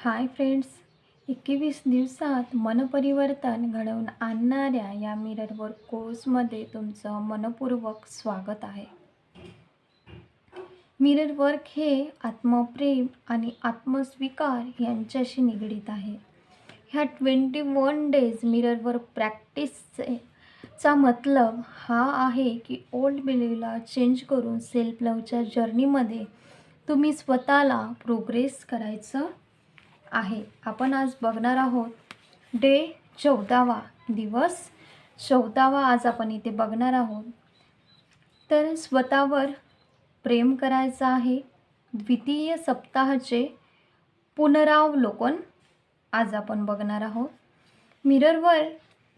Hi friends एकवीस दिवसात मनपरिवर्तन घडवून आणणाऱ्या या मिररवर कोर्समध्ये तुमचं मनपूर्वक स्वागत आहे. मिरर वर्क हे आत्मप्रेम आणि आत्मस्वीकार यांच्याशी निगडीत आहे. ह्या ट्वेंटी वन डेज मिररवर प्रॅक्टिसचे चा मतलब हा आहे की ओल्ड बिलीवला चेंज करून सेल्फ लवच्या जर्नीमध्ये तुम्ही स्वतःला प्रोग्रेस करायचं आहे. आपण आज बघणार आहोत डे चौदावा दिवस. चौदावा आज आपण इथे बघणार आहोत. तर स्वतःवर प्रेम करायचं आहे. द्वितीय सप्ताहाचे पुनरावलोकन आज आपण बघणार आहोत. मिररवर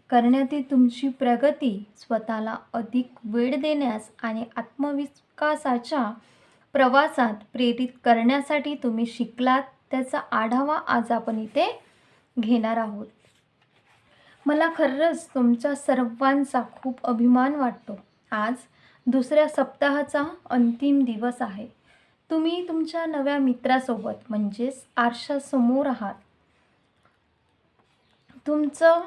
करण्यातील तुमची प्रगती स्वतःला अधिक वेळ देण्यास आणि आत्मविकासाच्या प्रवासात प्रेरित करण्यासाठी तुम्ही शिकलात. त्याचा आढावा आज आपण इथे घेणार आहोत. मला खरंच तुमच्या सर्वांचा खूप अभिमान वाटतो. आज दुसऱ्या सप्ताहाचा अंतिम दिवस आहे. तुम्ही तुमच्या नव्या मित्रासोबत म्हणजेच आरशासमोर आहात. तुमचं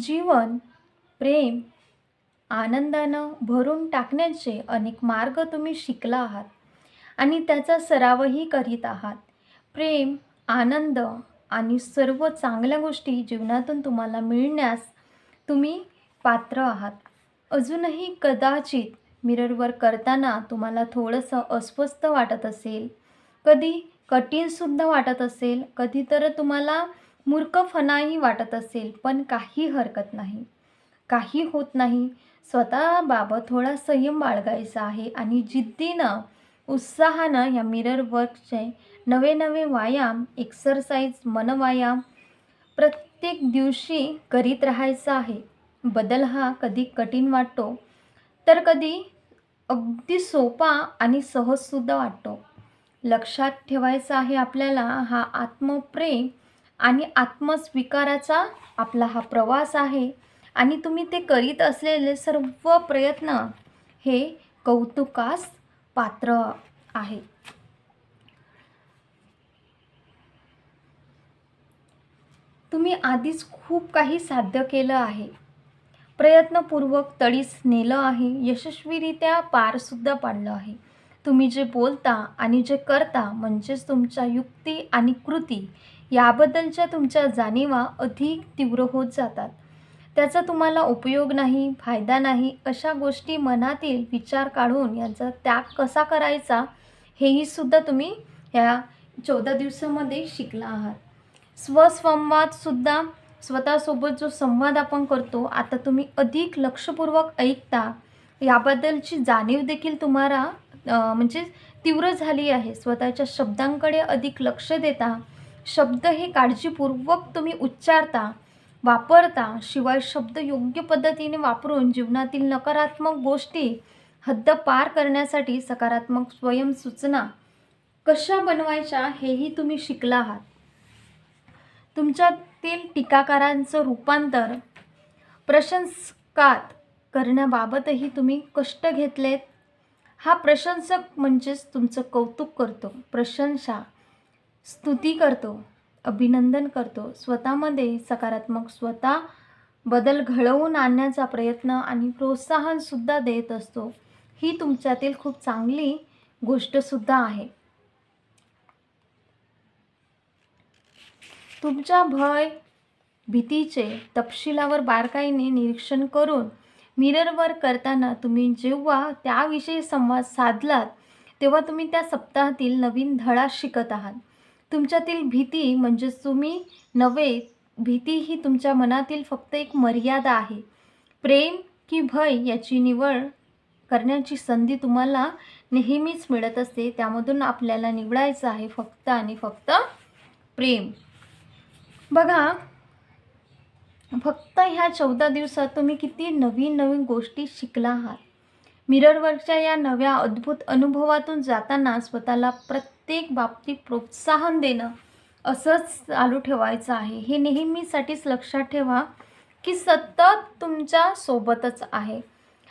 जीवन प्रेम आनंदानं भरून टाकण्याचे अनेक मार्ग तुम्ही शिकला आहात. आणि त्याचा सरावही करीत आहात. प्रेम आनंद आणि सर्व चांगल्या गोष्टी जीवनातून तुम्हाला मिळण्यास तुम्ही पात्र आहात. अजूनही कदाचित मिररवर करताना तुम्हाला थोडंसं अस्वस्थ वाटत असेल कधी कठीणसुद्धा वाटत असेल कधी तर तुम्हाला मूर्खफनाही वाटत असेल पण काही हरकत नाही. काही होत नाही. स्वतःबाबत थोडा संयम बाळगायचा आहे आणि जिद्दीनं उत्साहानं या मिरर वर्कचे नवे नवे व्यायाम एक्सरसाइज मनव्यायाम प्रत्येक दिवशी करीत राहायचं आहे. बदल हा कधी कठीण वाटतो तर कधी अगदी सोपा आणि सहजसुद्धा वाटतो. लक्षात ठेवायचा आहे आपल्याला हा आत्मप्रेम आणि आत्मस्वीकाराचा आपला हा प्रवास आहे आणि तुम्ही ते करीत असलेले सर्व प्रयत्न हे कौतुकास पात्र आहे. तुम्ही आधीच खूप काही साध्य केलं आहे. प्रयत्नपूर्वक तडीस नेलं आहे. यशस्वीरित्या पारसुद्धा पाडलं आहे. तुम्ही जे बोलता आणि जे करता म्हणजेच तुमच्या युक्ती आणि कृती याबद्दलच्या तुमच्या जाणीवा अधिक तीव्र होत जातात. त्याचा तुम्हाला उपयोग नाही फायदा नाही अशा गोष्टी मनातील विचार काढून यांचा त्याग कसा करायचा हेही सुद्धा तुम्ही ह्या चौदा दिवसामध्ये शिकला आहात. स्वसंवादसुद्धा स्वतःसोबत जो संवाद आपण करतो आता तुम्ही अधिक लक्षपूर्वक ऐकता याबद्दलची जाणीव देखील तुम्हाला म्हणजे तीव्र झाली आहे. स्वतःच्या शब्दांकडे अधिक लक्ष देता शब्द हे काळजीपूर्वक तुम्ही उच्चारता वापरता शिवाय शब्द योग्य पद्धतीने वापरून जीवनातील नकारात्मक गोष्टी हद्द पार करण्यासाठी सकारात्मक स्वयंसूचना कशा बनवायच्या हेही तुम्ही शिकला आहात. तुमच्यातील टीकाकारांचं रूपांतर प्रशंसकात करण्याबाबतही तुम्ही कष्ट घेतलेत. हा प्रशंसक म्हणजेच तुमचं कौतुक करतो प्रशंसा स्तुती करतो अभिनंदन करतो. स्वतःमध्ये सकारात्मक स्वतः बदल घडवून आणण्याचा प्रयत्न आणि प्रोत्साहनसुद्धा देत असतो. ही तुमच्यातील खूप चांगली गोष्टसुद्धा आहे. तुमच्या भय भीतीचे तपशिलावर बारकाईने निरीक्षण करून मिररवर करताना तुम्ही जेव्हा त्याविषयी संवाद साधलात तेव्हा तुम्ही त्या सप्ताहातील नवीन धडा शिकत आहात. तुमच्यातील भीती म्हणजेच तुम्ही नव्हे भीती ही तुमच्या मनातील फक्त एक मर्यादा आहे. प्रेम की भय याची निवड करण्याची संधी तुम्हाला नेहमीच मिळत असते. त्यामधून आपल्याला निवडायचं आहे फक्त आणि फक्त प्रेम. बघा फक्त ह्या चौदा दिवसात तुम्ही किती नवीन नवीन गोष्टी शिकला आहात. मिररवरच्या या नव्या अद्भुत अनुभवातून जाताना स्वतःला प्रत्येक बाबतीत प्रोत्साहन देणं असंच चालू ठेवायचं आहे. हे नेहमीसाठीच लक्षात ठेवा की सतत तुमच्या सोबतच आहे.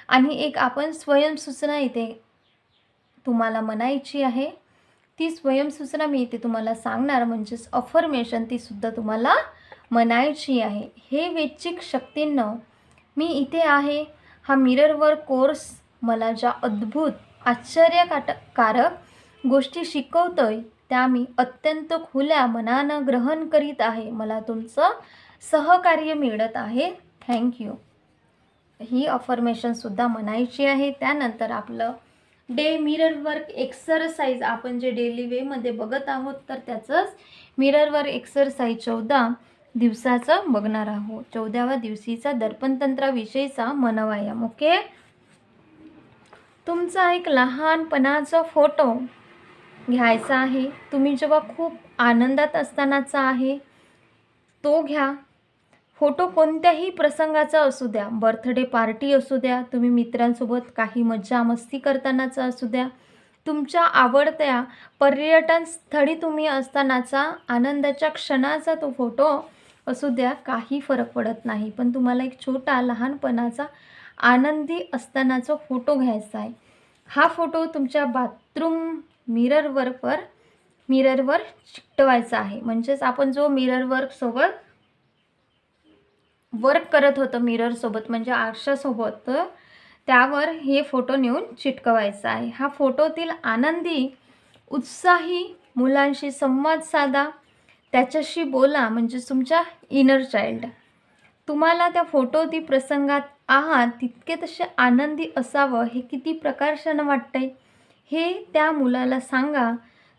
आणि एक आपण स्वयंसूचना इथे तुम्हाला म्हणायची आहे. ती स्वयंसूचना मी इथे तुम्हाला सांगणार म्हणजेच अफर्मेशन तीसुद्धा तुम्हाला म्हणायची आहे. हे वैच्चिक शक्तींनं मी इथे आहे. हा मिररवर कोर्स मला ज्या अद्भुत आश्चर्यकाट कारक गोष्टी शिकवतोय त्या मी अत्यंत खुल्या मनानं ग्रहण करीत आहे. मला तुमचं सहकार्य मिळत आहे. थँक्यू ही अफर्मेशनसुद्धा म्हणायची आहे. त्यानंतर आपलं डे मिरर वर्क एक्सरसाइज आपण जे डेली वेमध्ये बघत आहोत तर त्याचंच मिरर वर्क एक्सरसाइज चौदा दिवसाचं बघणार आहोत. चौदाव्या दिवशीचा दर्पणतंत्राविषयीचा मनवायाम ओके? तुमचा एक लहानपणाचा फोटो घ्यायचा आहे. तुम्ही जेव्हा खूप आनंदात असतानाचा आहे तो घ्या. फोटो कोणत्याही प्रसंगाचा असू द्या बर्थडे पार्टी असू द्या तुम्ही मित्रांसोबत काही मज्जा मस्ती करतानाचा असू द्या तुमच्या आवडत्या पर्यटन स्थळी तुम्ही असतानाचा आनंदाच्या क्षणाचा तो फोटो असू द्या काही फरक पडत नाही. पण तुम्हाला एक छोटा लहानपणाचा आनंदी असतानाचा फोटो घ्यायचा आहे. हा फोटो तुमच्या बाथरूम मिररवर पर मिररवर चिकटवायचा आहे. म्हणजेच आपण जो मिररवर सोबत वर्क करत होतं मिररसोबत म्हणजे आरशासोबत त्यावर हे फोटो नेऊन चिटकवायचा आहे. हा फोटोतील आनंदी उत्साही मुलांशी संवाद साधा त्याच्याशी बोला म्हणजे तुमच्या इनर चाइल्ड तुम्हाला त्या फोटोती प्रसंगात आहात तितके तसे आनंदी असावं हे किती प्रकर्षानं वाटतंय. हे त्या मुलाला सांगा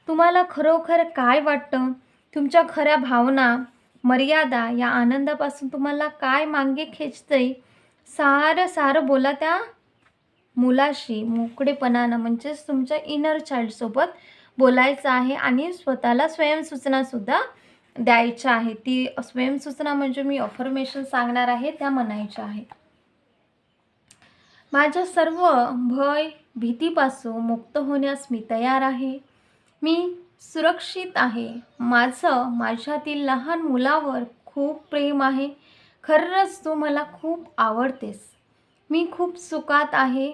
तुम्हाला खरोखर काय वाटतं? तुमच्या खऱ्या भावना मर्यादा या आनंदापासून तुम्हाला काय मागे खेचतंय? सारं सारं बोला त्या मुलाशी मोकळेपणानं म्हणजेच तुमच्या इनर चाइल्डसोबत बोलायचं आहे आणि स्वतःला स्वयंसूचनासुद्धा द्यायच्या आहे. ती स्वयंसूचना म्हणजे मी अफर्मेशन सांगणार आहे त्या म्हणायच्या आहे. माझ्या सर्व भय भीतीपासून मुक्त होण्यास मी तयार आहे. मी सुरक्षित आहे. माझं माझ्यातील लहान मुलावर खूप प्रेम आहे. खरंच तू मला खूप आवडतेस. मी खूप सुखात आहे.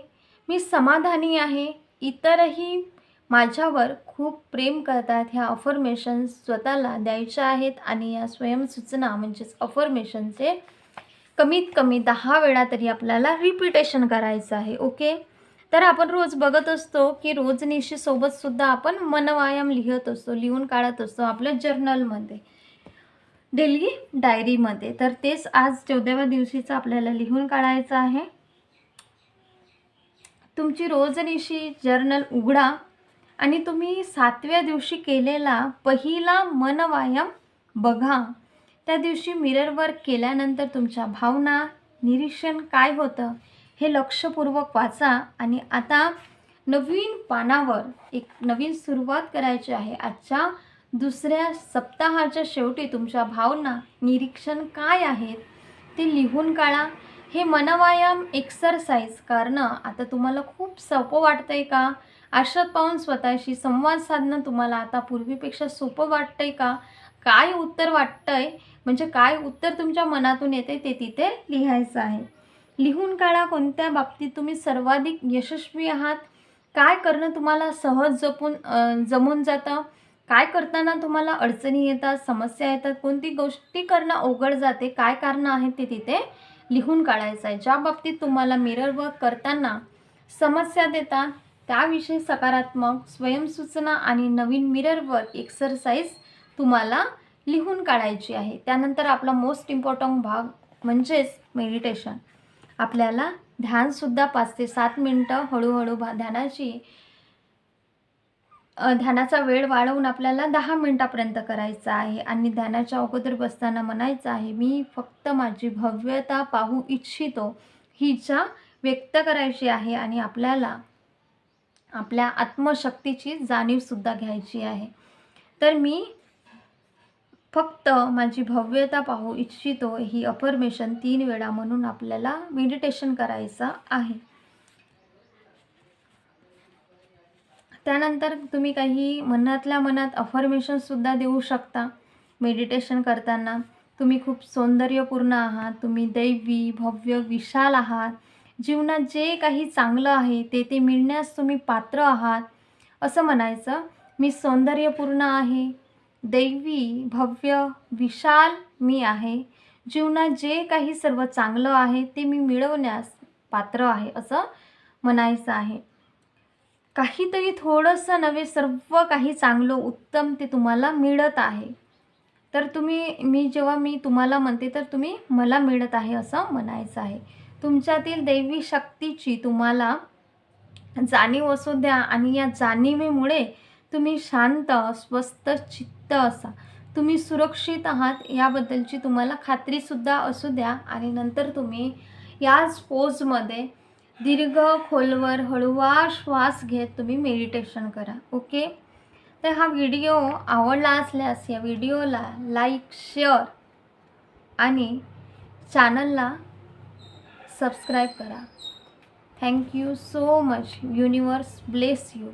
मी समाधानी आहे. इतरही माझ्यावर खूप प्रेम करतात. ह्या अफर्मेशन स्वतःला द्यायच्या आहेत आणि या स्वयंसूचना म्हणजेच अफर्मेशनचे कमीत कमी दहा वेळा तरी आपल्याला रिपिटेशन करायचं आहे. ओके तर आपण रोज बघत असतो की रोजनिशी सुद्धा आपण मनवायाम लिहत असतो लिहून काढत असतो आपल्या जर्नलमध्ये. डेली डायरीमध्ये. तर तेच आज चौदाव्या दिवशीचं आपल्याला लिहून काढायचं आहे. तुमची रोजनिशी जर्नल उघडा आणि तुम्ही सातव्या दिवशी केलेला पहिला मनवायाम बघा. त्या दिवशी मिररवर केल्यानंतर तुमच्या भावना निरीक्षण काय होतं? हे लक्षपूर्वक वाचा आणि आता नवीन पानावर एक नवीन सुरुवात करायची आहे. आजच्या दुसऱ्या सप्ताहाच्या शेवटी तुमच्या भावना निरीक्षण काय आहेत ते लिहून काढा. हे मनवायाम एक्सरसाइज करणं आता तुम्हाला खूप सोपं वाटतं आहे का? आशात पाहून स्वतःशी संवाद साधणं तुम्हाला आता पूर्वीपेक्षा सोपं वाटतंय का? काय उत्तर वाटतंय? म्हणजे काय उत्तर तुमच्या मनातून येते ते तिथे लिहायचं आहे. लिहून काढा कोणत्या बाबतीत तुम्ही सर्वाधिक यशस्वी आहात? काय करणं तुम्हाला सहज जपून जमून जातं? काय करताना तुम्हाला अडचणी येतात समस्या येतात? कोणती गोष्टी करणं अवघड जाते? काय कारणं आहेत ते तिथे लिहून काढायचं आहे. ज्या बाबतीत तुम्हाला मिरर वर्क करताना समस्या देतात त्याविषयी सकारात्मक स्वयंसूचना आणि नवीन मिरर वर्क एक्सरसाइज तुम्हाला लिहून काढायची आहे. त्यानंतर आपला मोस्ट इम्पॉर्टंट भाग म्हणजेच मेडिटेशन आपल्याला ध्यानसुद्धा पाच ते सात मिनटं हळूहळू भा ध्यानाची ध्यानाचा वेळ वाढवून आपल्याला दहा मिनटापर्यंत करायचा आहे आणि ध्यानाच्या अगोदर बसताना म्हणायचं आहे मी फक्त माझी भव्यता पाहू इच्छितो ही इच्छा व्यक्त करायची आहे आणि आपल्याला आपल्या आत्मशक्तीची जाणीवसुद्धा घ्यायची आहे. तर मी फक्त माझी भव्यता पाहू इच्छितो ही अफर्मेशन तीन वेळा म्हणून आपल्याला मेडिटेशन करायचं आहे. त्यानंतर तुम्ही काही मनातल्या मनात अफर्मेशनसुद्धा देऊ शकता. मेडिटेशन करताना तुम्ही खूप सौंदर्यपूर्ण आहात तुम्ही दैवी भव्य विशाल आहात. जीवनात जे काही चांगलं आहे ते ते मिळण्यास तुम्ही पात्र आहात. असं म्हणायचं मी सौंदर्यपूर्ण आहे दैवी भव्य विशाल मी आहे. जीवनात जे काही सर्व चांगलं आहे ते मी मिळवण्यास पात्र आहे असं म्हणायचं आहे. काहीतरी थोडंसं नवे सर्व काही चांगलं उत्तम ते तुम्हाला मिळत आहे. तर तुम्ही मी जेव्हा मी तुम्हाला म्हणते तर तुम्ही मला मिळत आहे असं म्हणायचं आहे. तुमच्यातील दैवी शक्तीची तुम्हाला जाणीव असू द्या आणि या जाणीवेमुळे तुम्ही शांत स्वस्त चित्त असा. तुम्ही सुरक्षित आहात याबद्दलची तुम्हाला खात्रीसुद्धा असू द्या आणि नंतर तुम्ही याच पोजमध्ये दीर्घ खोलवर हळूवार श्वास घेत तुम्ही मेडिटेशन करा. ओके? तर हा व्हिडिओ आवडला असल्यास या व्हिडिओला लाईक शेअर आणि चॅनलला सबस्क्राईब करा. Thank you so much universe bless you